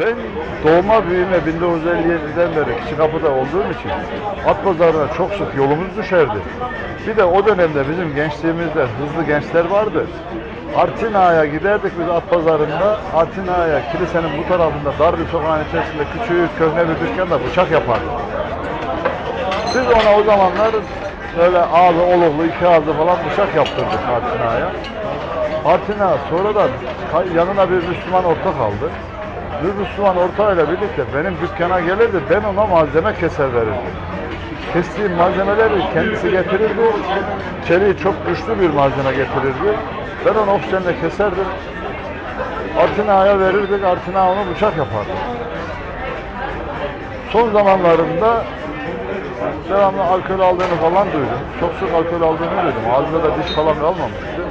Ben doğma büyüme 1957'den beri Kişikapı'da olduğum için at pazarına çok sık yolumuz düşerdi. Bir de o dönemde bizim gençliğimizde hızlı gençler vardı. Artina'ya giderdik biz at pazarında. Artina'ya kilisenin bu tarafında dar bir sokağın içerisinde küçük köhne bir dükkanda bıçak yapardı. Biz ona o zamanlar böyle ağzı oluklu iki ağzı falan bıçak yaptırdık Artina'ya. Artina sonradan yanına bir Müslüman orta kaldı. Bir Müslüman ortağıyla birlikte benim dükkana gelirdi, ben ona malzeme keser verirdim. Kestiğim malzemeleri kendisi getirirdi, çeliği çok güçlü bir malzeme getirirdi. Ben onu oksijenle keserdim, Artina'ya verirdik, Artina onu bıçak yapardı. Son zamanlarında devamlı alkol aldığını falan duydum. Çok sık alkol aldığını duydum. Ağzında da diş falan kalmamıştı.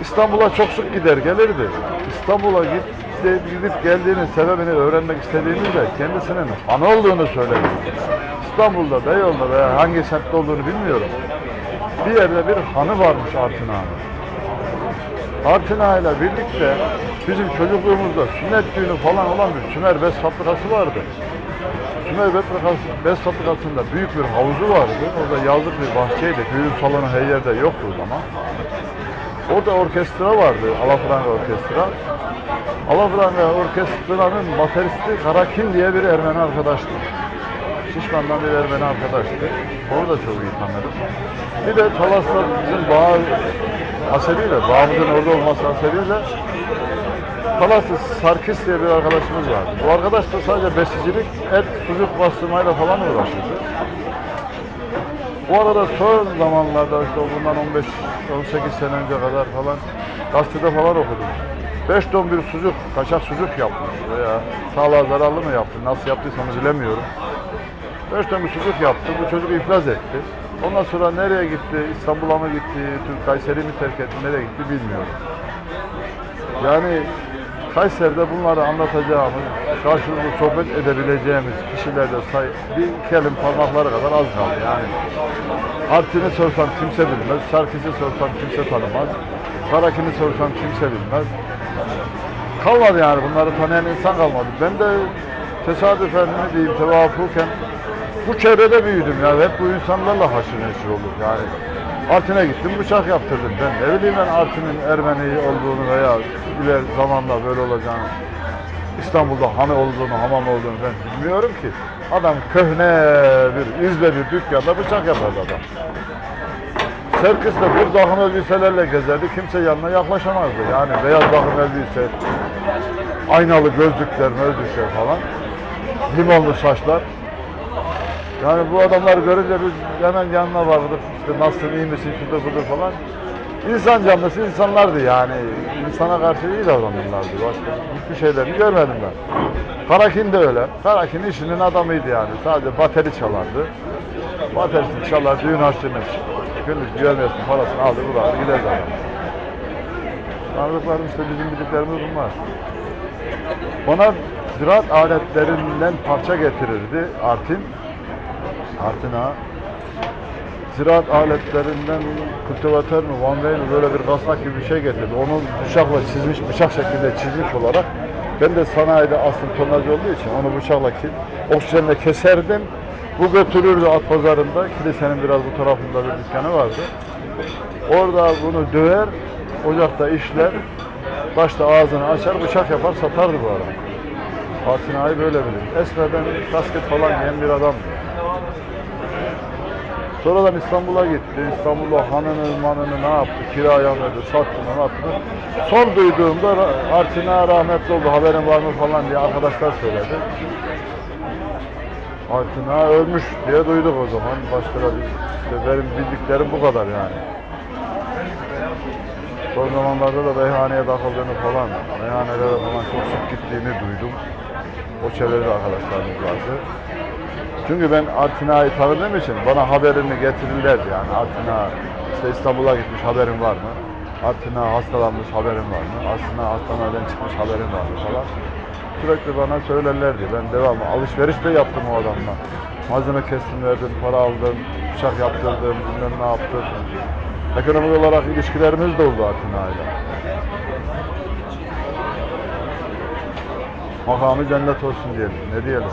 İstanbul'a çok sık gider gelirdi. İstanbul'a git, gidip geldiğinin sebebini öğrenmek istediğimizde kendisinin han olduğunu söyledi. İstanbul'da, Beyoğlu'nda veya hangi semtte olduğunu bilmiyorum. Bir yerde bir hanı varmış. Artin Ağa ile birlikte bizim çocukluğumuzda sünnet düğünü falan olan bir Sümer Bes fabrikası vardı. Sümer Bes fabrikasında büyük bir havuzu vardı. Orada yazlık bir bahçeydi. Düğün salonu her yerde yoktu o zaman. Orada orkestra vardı, Alafranga Orkestra. Alafranga Orkestra'nın bateristi Karakin diye bir Ermeni arkadaştı. Şişman'dan bir Ermeni arkadaştı. Onu da çok iyi tanırım. Bir de Talas'ta bizim bağ hasebiyle, bağımızın orada olması hasebiyle Talas'ta Sarkis diye bir arkadaşımız vardı. Bu arkadaş da sadece besicilik, et, sucuk bastırmayla falan uğraşırdı. Bu arada son zamanlarda işte bundan 15-18 sene önce kadar falan gazetede falan okudum. 5 ton bir sucuk, kaçak sucuk yapmış veya sağlığa zararlı mı yaptı, nasıl yaptıysa onu bilemiyorum. 5 ton bir sucuk yaptı, bu çocuk iflas etti. Ondan sonra nereye gitti, İstanbul'a mı gitti, Türk Kayseri mi terk etti, nereye gitti bilmiyorum. Yani Kayseri'de bunları anlatacağımız, karşılıklı sohbet edebileceğimiz kişilerde say bir kelim parmakları kadar az kaldı yani. Artin'i sorsam kimse bilmez, Sarkis'i sorsam kimse tanımaz, Karakin'i sorsam kimse bilmez. Kalmadı yani bunları tanıyan insan kalmadı. Ben de tesadüfen ne diyeyim tevafuken bu çevrede büyüdüm ya. Hep bu insanlarla haşır neşir olduk yani. Artin'e gittim bıçak yaptırdım ben. Ne bileyim ben Artin'in Ermeni olduğunu veya iler zamanla böyle olacağını İstanbul'da hanı olduğunu, hamam olduğunu ben bilmiyorum ki. Adam köhne bir, izbe bir dükkanda bıçak yapardı adam. Serkis'te bir takım elbiselerle gezerdi. Kimse yanına yaklaşamazdı. Yani beyaz takım elbise, aynalı gözlükler, gözlükler falan. Limonlu saçlar. Yani bu adamları görünce biz hemen yanına vardık. İşte nasılsın, iyi misin, şudur budur falan. İnsan canlısı insanlardı yani. İnsana karşı iyi davranırlardı. Başka hiçbir şeylerini görmedim ben. Karakin de öyle. Karakin işinin adamıydı yani. Sadece bateri çalardı. Baterisini çalar, düğün harçlığını günlük güvenmesinin parasını aldı, bıraktı, giderdi adam. Tanıdıklarım işte bizim bildiklerimiz bunlar. Bana ziraat aletlerinden parça getirirdi Artin. Artin Ağa. Ziraat aletlerinden kultivatör mü, Van mi böyle bir kasnak gibi bir şey getirdi. Onu bıçakla çizmiş, bıçak şeklinde çizmiş olarak ben de sanayide aslında tonaj olduğu için onu bıçakla oksijenle keserdim. Bu götürürdü at pazarında. Kilisenin biraz bu tarafında bir dükkanı vardı. Orada bunu döver, ocakta işler. Başta ağzını açar, bıçak yapar, satardı bu adam. Atina'yı böyle bilir. Esmer'den kasket falan yiyen bir adamdı. Sonradan İstanbul'a gitti. İstanbul'da hanını manını ne yaptı? Kiraya verdi, sattı mı ne yaptı? Son duyduğumda Artina rahmetli oldu. Haberin var mı falan diye arkadaşlar söyledi. Artina ölmüş diye duyduk o zaman. Başka da işte benim bildiklerim bu kadar yani. Son zamanlarda da meyhaneye takıldığını falan, meyhanelere falan çok sık gittiğini duydum. O çevrede arkadaşlarımız vardı. Çünkü ben Artina'yı tanıdığım için bana haberini getirirlerdi yani. Artina işte İstanbul'a gitmiş haberin var mı? Artina hastalanmış haberin var mı? Artina hastaneden çıkmış haberin var mı falan. Sürekli bana söylerlerdi. Ben devamlı alışveriş de yaptım o adamla. Malzeme kestim verdim, para aldım, bıçak yaptırdım, bilmem ne yaptım. Ekonomik olarak ilişkilerimiz de oldu Artina'yla. Makamı cennet olsun diyelim. Ne diyelim?